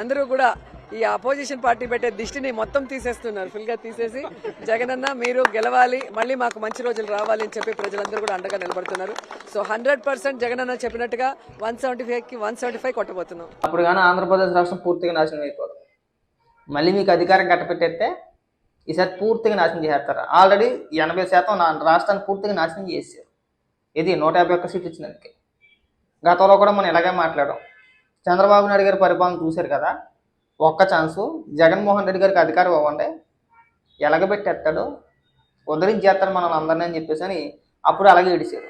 అందరూ కూడా ఈ అపోజిషన్ పార్టీ పెట్టే దిష్టిని మొత్తం తీసేస్తున్నారు. ఫుల్గా తీసేసి జగనన్న మీరు గెలవాలి. మళ్ళీ మాకు మంచి రోజులు రావాలి అని చెప్పి ప్రజలందరూ కూడా అండగా నిలబడుతున్నారు. సో హండ్రెడ్ పర్సెంట్ జగనన్న చెప్పినట్టుగా వన్ సెవెంటీ ఫైవ్కి వన్ సెవెంటీ ఫైవ్ కొట్టబోతున్నాం. అప్పుడు కానీ ఆంధ్రప్రదేశ్ రాష్ట్రం పూర్తిగా నాశనం అయిపోదు. మళ్ళీ మీకు అధికారం కట్టపెట్టేస్తే ఈసారి పూర్తిగా నాశనం చేసేస్తారు. ఆల్రెడీ ఎనభై శాతం నా రాష్ట్రాన్ని పూర్తిగా నాశనం చేశారు. ఇది నూట యాభై ఒక్క సీట్లు ఇచ్చినందుకే. గతంలో కూడా మనం ఇలాగే మాట్లాడాం. చంద్రబాబు నాయుడు గారి పరిపాలన చూశారు కదా ఒక్క ఛాన్సు జగన్మోహన్ రెడ్డి గారికి అధికారం ఇవ్వండి. ఎలగబెట్టేస్తాడు. ఉద్ధరించేస్తాడు మనం అందరినీ అని చెప్పేసి అని అప్పుడు అలాగే ఇడిచారు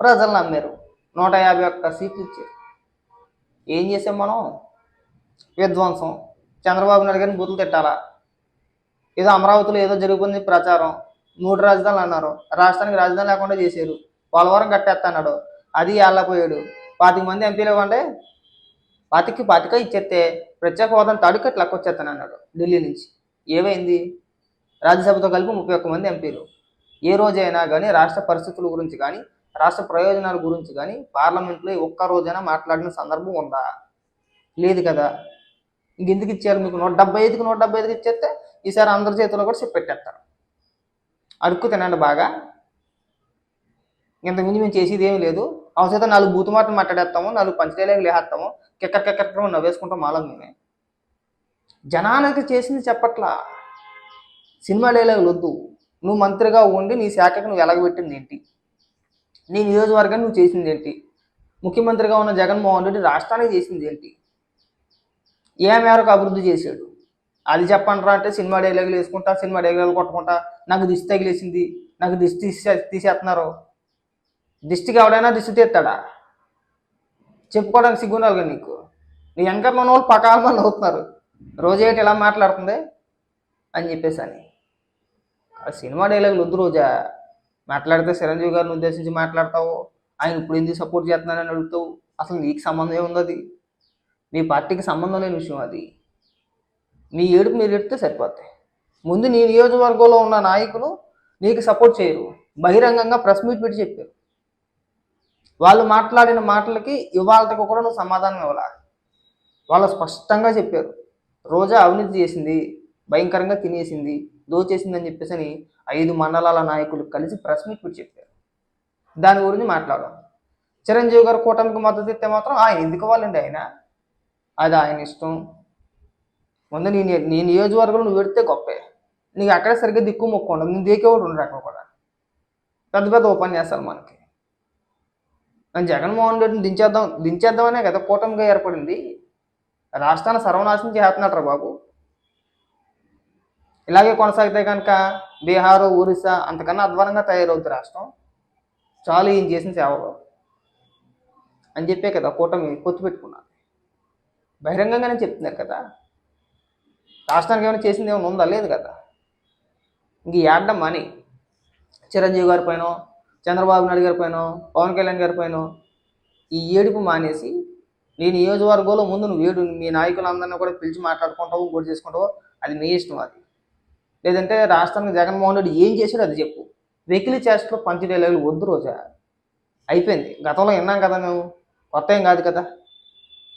ప్రజలు నమ్మారు. నూట యాభై ఒక్క సీట్లు ఇచ్చారు. ఏం చేసాం మనం? విధ్వంసం. చంద్రబాబు నాయుడు గారిని బూతులు తిట్టాలా? ఏదో అమరావతిలో ఏదో జరుగుతుంది ప్రచారం. మూడు రాజధానులు అన్నారు. రాష్ట్రానికి రాజధాని లేకుండా చేశారు. పోలవరం కట్టేస్తాడు అది పోయాడు. పాతిక మంది ఎంపీలు ఇవ్వండి. పాతికి పాతిక ఇచ్చేస్తే ప్రత్యేక హోదాను తాడుకట్లు లక్కొచ్చేస్తాను అన్నాడు ఢిల్లీ నుంచి. ఏమైంది? రాజ్యసభతో కలిపి ముప్పై ఒక్క మంది ఎంపీలు. ఏ రోజైనా కానీ రాష్ట్ర పరిస్థితుల గురించి కానీ రాష్ట్ర ప్రయోజనాల గురించి కానీ పార్లమెంట్లో ఒక్క రోజైనా మాట్లాడిన సందర్భం ఉందా? లేదు కదా. ఇంకెందుకు ఇచ్చారు మీకు? నూట డెబ్బై ఐదుకి నూట డెబ్బై ఐదుకి ఇచ్చేస్తే ఈసారి అందరి చేతిలో కూడా చెప్పి పెట్టేస్తారు. అడుక్కు తినండి బాగా. ఇంతకుముందు మేము చేసేది ఏమీ లేదు. అవసరం నాలుగు బూతు మాటలు మాట్లాడేస్తాము నాలుగు పంచలేలకు లేహేస్తాము కిక్కర్ కిక్కర్ నవ్వేసుకుంటాం మాలం మేమే. జనానికి చేసింది చెప్పట్లా. సినిమా డైలాగులు వద్దు. నువ్వు మంత్రిగా ఉండి నీ శాఖకు నువ్వు ఎలగబెట్టింది ఏంటి? నీ నియోజకవర్గాన్ని నువ్వు చేసింది ఏంటి? ముఖ్యమంత్రిగా ఉన్న జగన్మోహన్ రెడ్డి రాష్ట్రానికి చేసింది ఏంటి? ఏ మేరకు అభివృద్ధి చేశాడు? అది చెప్పండి అంటే సినిమా డైలాగులు వేసుకుంటా సినిమా డైలాగులు కొట్టుకుంటా నాకు దిష్టి తగిలేసింది నాకు దిష్టి తీసే తీసేస్తున్నారు. దిష్టికి ఎవడైనా దిష్టి తీస్తాడా? చెప్పుకోవడానికి సిగ్గుండాలి కదా నీకు. నీ ఎంకర్లో మన వాళ్ళు పకాల మంది అవుతున్నారు. రోజేటి ఎలా మాట్లాడుతుంది? అని చెప్పేసి అని. ఆ సినిమా డైలాగులు వద్దు రోజా. మాట్లాడితే చిరంజీవి గారిని ఉద్దేశించి మాట్లాడతావు. ఆయన ఇప్పుడు ఎందుకు సపోర్ట్ చేస్తున్నానని అడుగుతావు? అసలు నీకు సంబంధం ఏముంది అది? మీ పార్టీకి సంబంధం లేని విషయం అది. నీ ఏడుపు మీరు ఎడితే సరిపోతాయి. ముందు నీ నియోజకవర్గంలో ఉన్న నాయకులు నీకు సపోర్ట్ చేయరు. బహిరంగంగా ప్రెస్ మీట్ పెట్టి చెప్పారు. వాళ్ళు మాట్లాడిన మాటలకి ఇవాళకి కూడా నువ్వు సమాధానం ఇవ్వాల? వాళ్ళు స్పష్టంగా చెప్పారు. రోజా అవినీతి చేసింది భయంకరంగా తినేసింది దోచేసింది అని చెప్పేసి అని ఐదు మండలాల నాయకులు కలిసి ప్రెస్ మీట్ పెట్టి చెప్పారు. దాని గురించి మాట్లాడాం చిరంజీవి గారు కూటమికి మద్దతు ఇస్తే మాత్రం ఆయన ఎందుకు ఇవ్వాలండి ఆయన? అది ఆయన ఇష్టం. ముందు నీ నీ నియోజకవర్గంలో నువ్వు పెడితే గొప్పే. నీకు అక్కడే సరిగ్గా దిక్కు మొక్కు ఉండదు. నేను దేకేవాడు ఉండరు అక్కడ కూడా. పెద్ద పెద్ద ఉపన్యాసాలు మనకి. జగన్మోహన్ రెడ్డిని దించేద్దాం దించేద్దామనే కదా కూటమిగా ఏర్పడింది. రాష్ట్రాన్ని సర్వనాశనం చేస్తున్నాడు రా బాబు. ఇలాగే కొనసాగితే కనుక బీహార్ ఒరిస్సా అంతకన్నా అధ్వానంగా తయారవుతుంది రాష్ట్రం. చాలు ఈయన చేసిన సేవలు అని చెప్పే కదా కూటమి పొత్తు పెట్టుకున్నాను బహిరంగంగానే చెప్తున్నారు కదా. రాష్ట్రానికి ఏమైనా చేసింది ఏమైనా ఉందా? లేదు కదా. ఇంక ఏడ్డం మనీ. చిరంజీవి గారి పైన చంద్రబాబు నాయుడు గారి పైన పవన్ కళ్యాణ్ గారి పైన ఈ ఏడుపు మానేసి నీ నియోజకవర్గంలో ముందు నువ్వు ఏడు మీ నాయకులందరినీ కూడా పిలిచి మాట్లాడుకుంటావు ఇంకోటి చేసుకుంటావు అది నీ ఇష్టం అది. లేదంటే రాష్ట్రానికి జగన్మోహన్ రెడ్డి ఏం చేశాడో అది చెప్పు. వెకిలి చేష్టలో పంచి డైలాగులు వద్దు రోజా. అయిపోయింది. గతంలో విన్నాం కదా మేము. కొత్త ఏం కాదు కదా.